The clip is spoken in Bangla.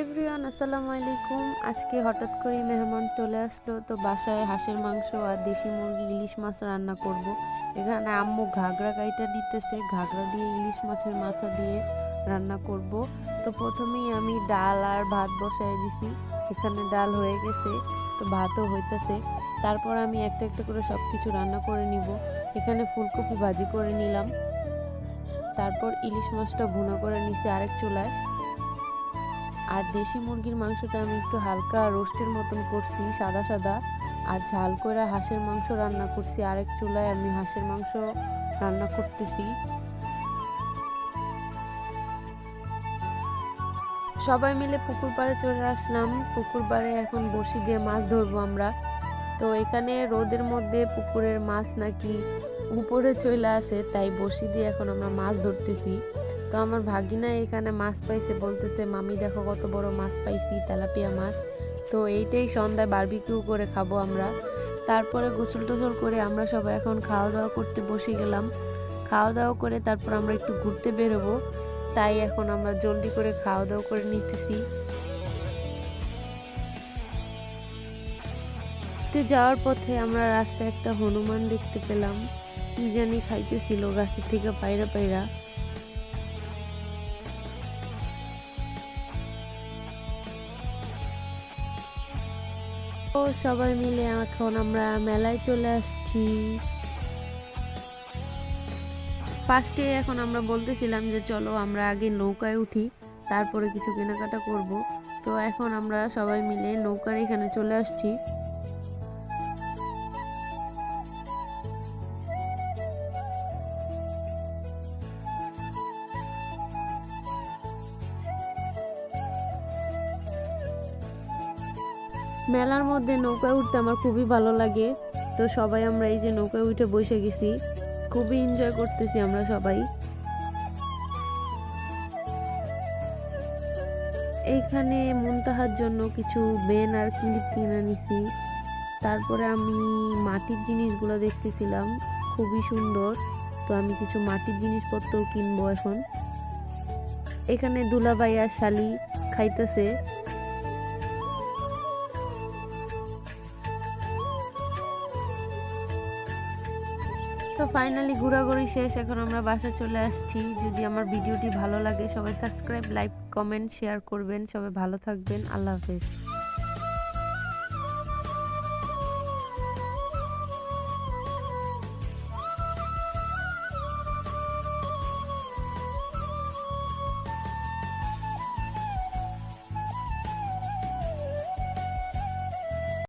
এভরিওয়ান, আসসালামু আলাইকুম। আজকে হঠাৎ করে মেহমান চলে আসলো, তো বাসায় হাঁসের মাংস আর দেশি মুরগি ইলিশ মাছ রান্না করব। এখানে আম্মু ঘাগরা গাইটা নিতেছে, ঘাগরা দিয়ে ইলিশ মাছের মাথা দিয়ে রান্না করব। তো প্রথমেই আমি ডাল আর ভাত বসায় দিছি, এখানে ডাল হয়ে গেছে, তো ভাতও হইতেছে। তারপর আমি একটা একটা করে সব কিছু রান্না করে নিব। এখানে ফুলকপি ভাজি করে নিলাম। তারপর ইলিশ মাছটা ভুনা করে নিছি আরেক চুলায়। আর দেশি মুরগির মাংসটা আমি একটু হালকা রোস্টের মতন করছি, সাদা সাদা। আর ঝাল করে হাঁসের মাংস রান্না করছি, আরেক চুলায় আমি হাঁসের মাংস রান্না করতেছি। সবাই মিলে পুকুর পাড়ে চলে আসলাম। পুকুর পাড়ে এখন বড়শি দিয়ে মাছ ধরবো আমরা। তো এখানে রোদের মধ্যে পুকুরের মাছ নাকি উপরে চলে আসে, তাই বড়শি দিয়ে এখন আমরা মাছ ধরতেছি। তো আমার ভাগিনা এখানে মাছ পাইছে, বলতেছে, মামি, দেখো কত বড় মাছ পাইছি, তেলাপিয়া মাছ। তো এইটাই সন্ধ্যায় বারবিকিউ করে খাব আমরা। তারপরে গোসল টোসল করে আমরা সবাই এখন খাওয়া দাওয়া করতে বসে গেলাম। খাওয়া দাওয়া করে তারপর আমরা একটু ঘুরতে বেরোবো। তাই এখন আমরা জলদি করে খাওয়া দাওয়া করে নিতেছি। তো যাওয়ার পথে আমরা রাস্তায় একটা হনুমান দেখতে পেলাম। কি জানি খাইতেছিল, গাছের থেকে পায়রা পায়রা। তো সবাই মিলে এখন আমরা মেলায় চলে আসছি। ফার্স্টে এখন আমরা বলতেছিলাম যে চলো আমরা আগে নৌকায় উঠি, তারপরে কিছু কেনাকাটা করব। তো এখন আমরা সবাই মিলে নৌকার এখানে চলে আসছি। মেলার মধ্যে নৌকায় উঠতে আমার খুবই ভালো লাগে। তো সবাই আমরা এই যে নৌকায় উঠে বসে গেছি। খুবই এনজয় করতেছি আমরা সবাই। এইখানে মুনতাহার জন্য কিছু বেন আর ক্লিপ কিনে নিছি তারপরে আমি মাটির জিনিসগুলো দেখতেছিলাম। খুবই সুন্দর। তো আমি কিছু মাটির জিনিসপত্র কিনবো এখন। এখানে দুলাভাই আর শালি খাইতেছে। তো ফাইনালি ঘোরাঘুরি শেষ, এখন আমরা বাসা চলে আসছি। যদি আমার ভিডিওটি ভালো লাগে, সবাই সাবস্ক্রাইব লাইক কমেন্ট শেয়ার করবেন। সবাই ভালো থাকবেন। আল্লাহ হাফেজ।